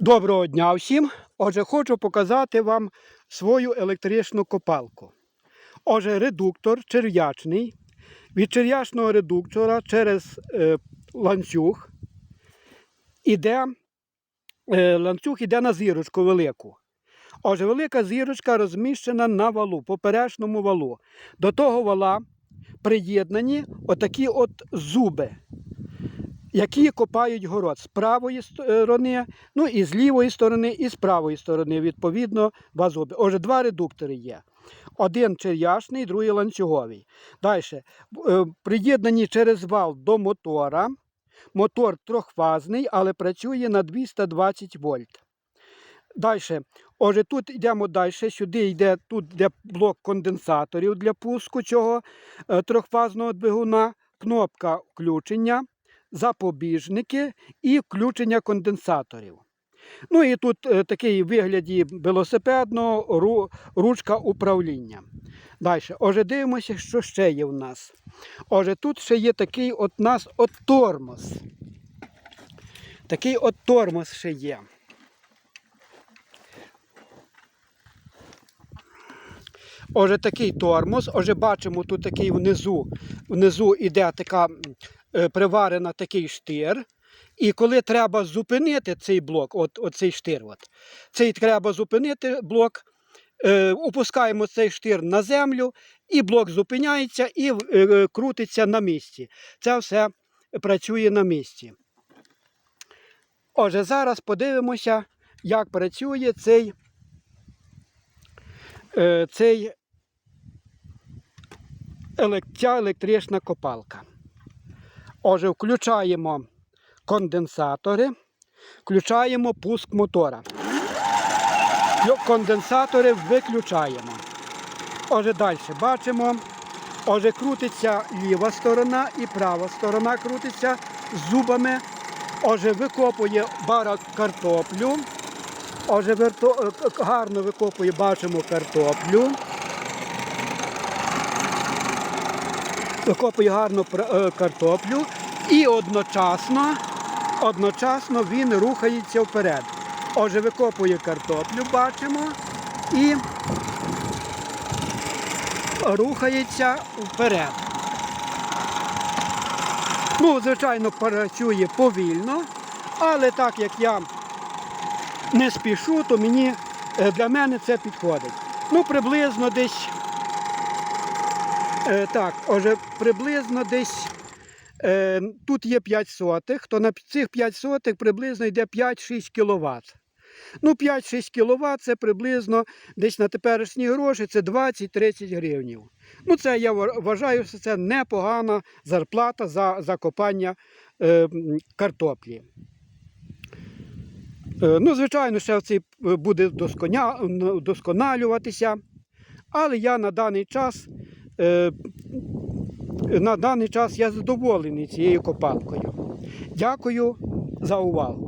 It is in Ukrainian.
Доброго дня всім. Отже, хочу показати вам свою електричну копалку. Отже, редуктор черв'ячний. Від черв'ячного редуктора через е, ланцюг іде, е, ланцюг іде на зірочку велику. Отже, велика зірочка розміщена на валу, поперечному валу. До того вала приєднані отакі от зуби які копають город з правої сторони, ну і з лівої сторони, і з правої сторони, відповідно, два зуби. Отже, два редуктори є. Один черяшний, другий ланцюговий. Далі. Приєднані через вал до мотора. Мотор трьохфазний, але працює на 220 вольт. Далі. Отже, тут йдемо далі. Сюди йде тут йде блок конденсаторів для пуску цього е, трьохфазного двигуна, кнопка включення запобіжники і включення конденсаторів. Ну і тут е, такий вигляді велосипедного ру, ручка управління. Далі, отже, дивимося, що ще є в нас. Отже, тут ще є такий от нас от тормоз. Такий от тормоз ще є. Отже, такий тормоз. Отже, бачимо, тут такий внизу, внизу іде така приварена такий штир. І коли треба зупинити цей блок, от, от цей штир, от, цей треба зупинити блок, е, опускаємо цей штир на землю, і блок зупиняється і е, крутиться на місці. Це все працює на місці. Отже, зараз подивимося, як працює цей, е, цей ця електрична копалка. Отже, включаємо конденсатори, включаємо пуск мотора. Конденсатори виключаємо. Отже, далі бачимо. Отже, крутиться ліва сторона і права сторона крутиться зубами. Отже, викопує бара картоплю. Отже, е, гарно викопує, бачимо картоплю. Викопує гарно е, картоплю і одночасно, одночасно він рухається вперед. Отже, викопує картоплю, бачимо, і рухається вперед. Ну, звичайно, працює повільно, але так як я не спішу, то мені е, для мене це підходить. Ну, приблизно десь. Е, так, отже, приблизно десь е, тут є 5 сотих, то на цих 5 сотих приблизно йде 5-6 кВт. Ну, 5-6 кВт це приблизно десь на теперішні гроші це 20-30 гривнів. Ну, це я вважаю, що це непогана зарплата за, за копання е, картоплі. Е, ну, звичайно, ще цей е, буде досконя, досконалюватися, але я на даний час на даний час я задоволений цією копалкою. Дякую за увагу.